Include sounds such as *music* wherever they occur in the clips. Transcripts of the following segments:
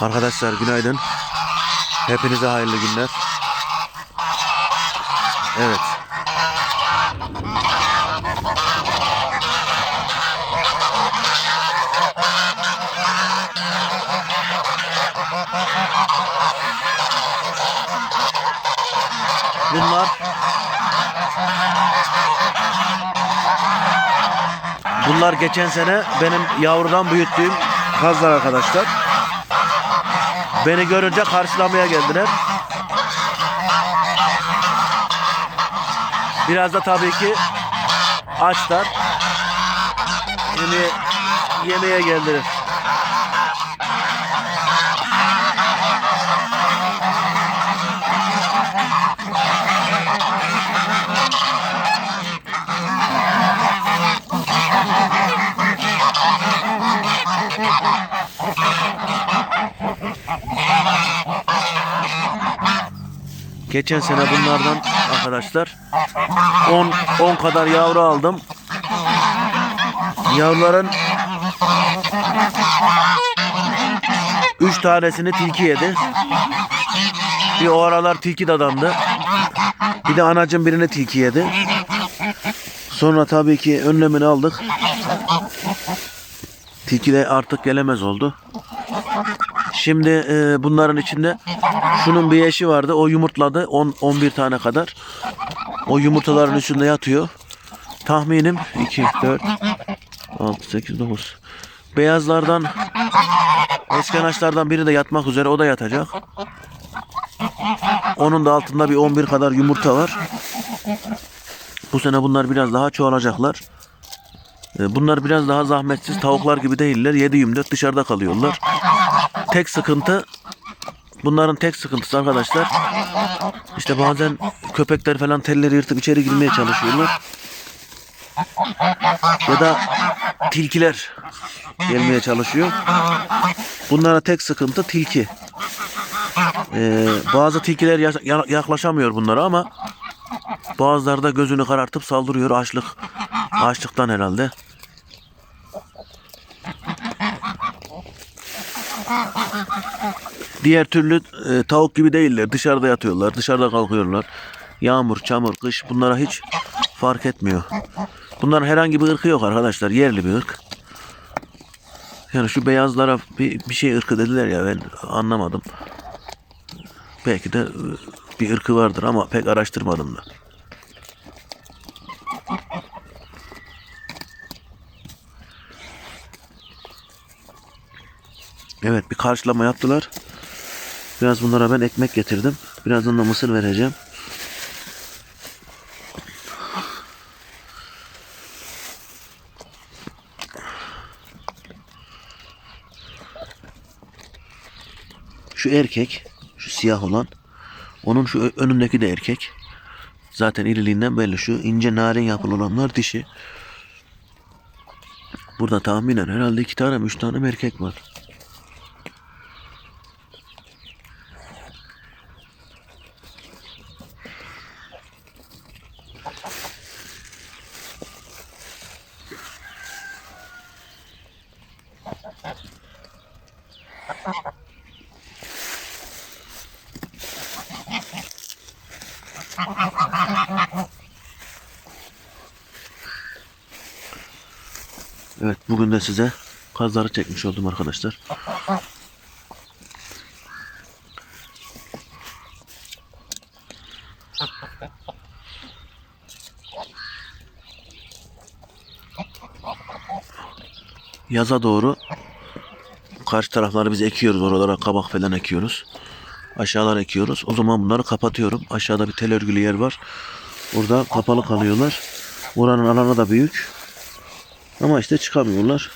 Arkadaşlar günaydın. Hepinize hayırlı günler. Evet. Bunlar Bunlar geçen sene benim yavrudan büyüttüğüm kazlar arkadaşlar. Beni görünce karşılamaya geldiler. Biraz da tabii ki açlar. Yemeğe, yemeğe geldiler. Geçen sene bunlardan arkadaşlar 10 10 kadar yavru aldım. Yavruların 3 tanesini tilki yedi. Bir o aralar tilki dadandı. Bir de anacım birini tilki yedi. Sonra tabii ki önlemini aldık. Tilki de artık gelemez oldu. Şimdi e, bunların içinde şunun bir eşi vardı. O yumurtladı 10 11 tane kadar. O yumurtaların üstünde yatıyor. Tahminim 2 4 6 8 9. Beyazlardan eskanaçlardan biri de yatmak üzere. O da yatacak. Onun da altında bir 11 kadar yumurta var. Bu sene bunlar biraz daha çoğalacaklar. E, Bunlar biraz daha zahmetsiz tavuklar gibi değiller. 7-24 dışarıda kalıyorlar. Tek sıkıntı bunların tek sıkıntısı arkadaşlar işte bazen köpekler falan telleri yırtıp içeri girmeye çalışıyorlar. Ya da tilkiler gelmeye çalışıyor. Bunlara tek sıkıntı tilki. Ee, bazı tilkiler ya- ya- yaklaşamıyor bunlara ama bazıları da gözünü karartıp saldırıyor açlık açlıktan herhalde. Diğer türlü e, tavuk gibi değiller. Dışarıda yatıyorlar, dışarıda kalkıyorlar. Yağmur, çamur, kış bunlara hiç fark etmiyor. Bunların herhangi bir ırkı yok arkadaşlar. Yerli bir ırk. Yani şu beyazlara bir, bir şey ırkı dediler ya ben anlamadım. Belki de e, bir ırkı vardır ama pek araştırmadım da. Evet bir karşılama yaptılar. Biraz bunlara ben ekmek getirdim. Birazdan da mısır vereceğim. Şu erkek, şu siyah olan, onun şu önündeki de erkek. Zaten iriliğinden belli şu ince narin yapılı olanlar dişi. Burada tahminen herhalde iki tane üç tane erkek var. Evet bugün de size kazları çekmiş oldum arkadaşlar. Yaza doğru karşı tarafları biz ekiyoruz oralara kabak falan ekiyoruz. Aşağılar ekiyoruz. O zaman bunları kapatıyorum. Aşağıda bir tel örgülü yer var. Orada kapalı kalıyorlar. Oranın alanı da büyük. Ama işte çıkamıyorlar.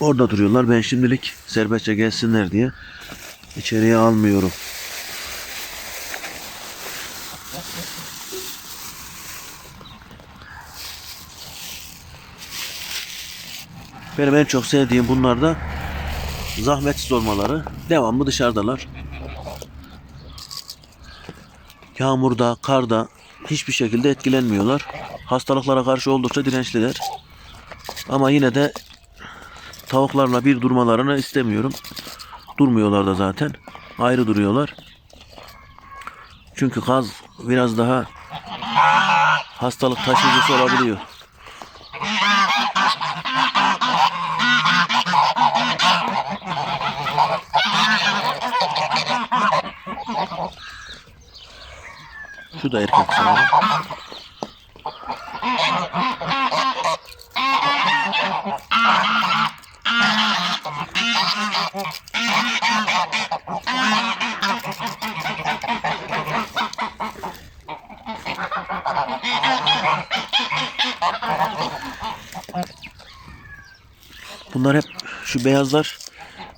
Orada duruyorlar. Ben şimdilik serbestçe gelsinler diye içeriye almıyorum. Benim en çok sevdiğim bunlarda zahmetsiz olmaları. Devamlı dışarıdalar. Yağmurda, karda hiçbir şekilde etkilenmiyorlar. Hastalıklara karşı oldukça dirençliler. Ama yine de tavuklarla bir durmalarını istemiyorum. Durmuyorlar da zaten. Ayrı duruyorlar. Çünkü kaz biraz daha hastalık taşıyıcısı olabiliyor. Şu da erkek sanırım. Bunlar hep şu beyazlar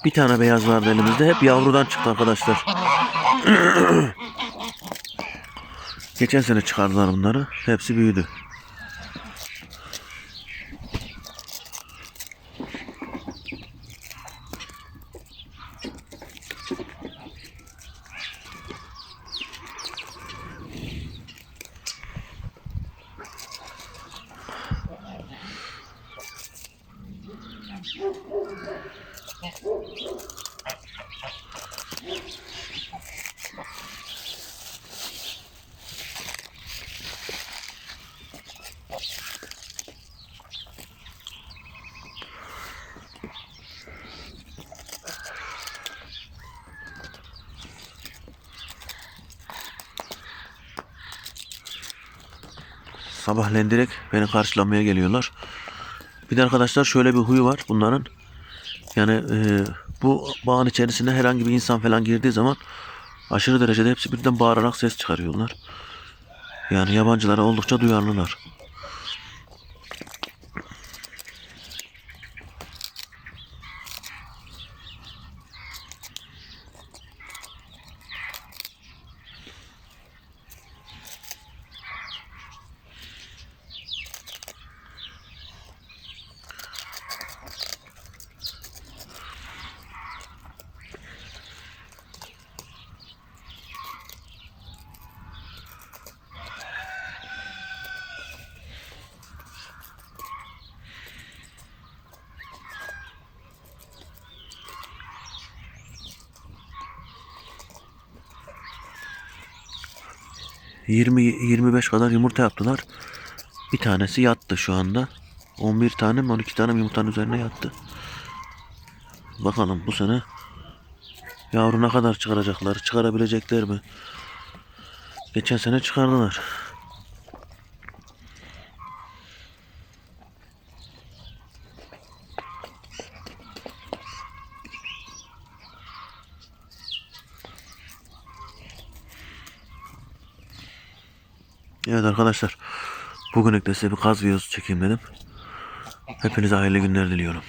bir tane beyaz vardı elimizde. Hep yavrudan çıktı arkadaşlar. *clears throat* Geçen sene çıkardılar bunları. Hepsi büyüdü. Sabahleyin direkt beni karşılamaya geliyorlar. Bir de arkadaşlar şöyle bir huyu var bunların. Yani e, bu bağın içerisine herhangi bir insan falan girdiği zaman aşırı derecede hepsi birden bağırarak ses çıkarıyorlar. Yani yabancılara oldukça duyarlılar. Yirmi 25 kadar yumurta yaptılar. Bir tanesi yattı şu anda. 11 tane mi 12 tane mi yumurtanın üzerine yattı. Bakalım bu sene yavru ne kadar çıkaracaklar, çıkarabilecekler mi? Geçen sene çıkardılar. Evet arkadaşlar. Bugünlük de size bir kaz videosu çekeyim dedim. Hepinize hayırlı günler diliyorum.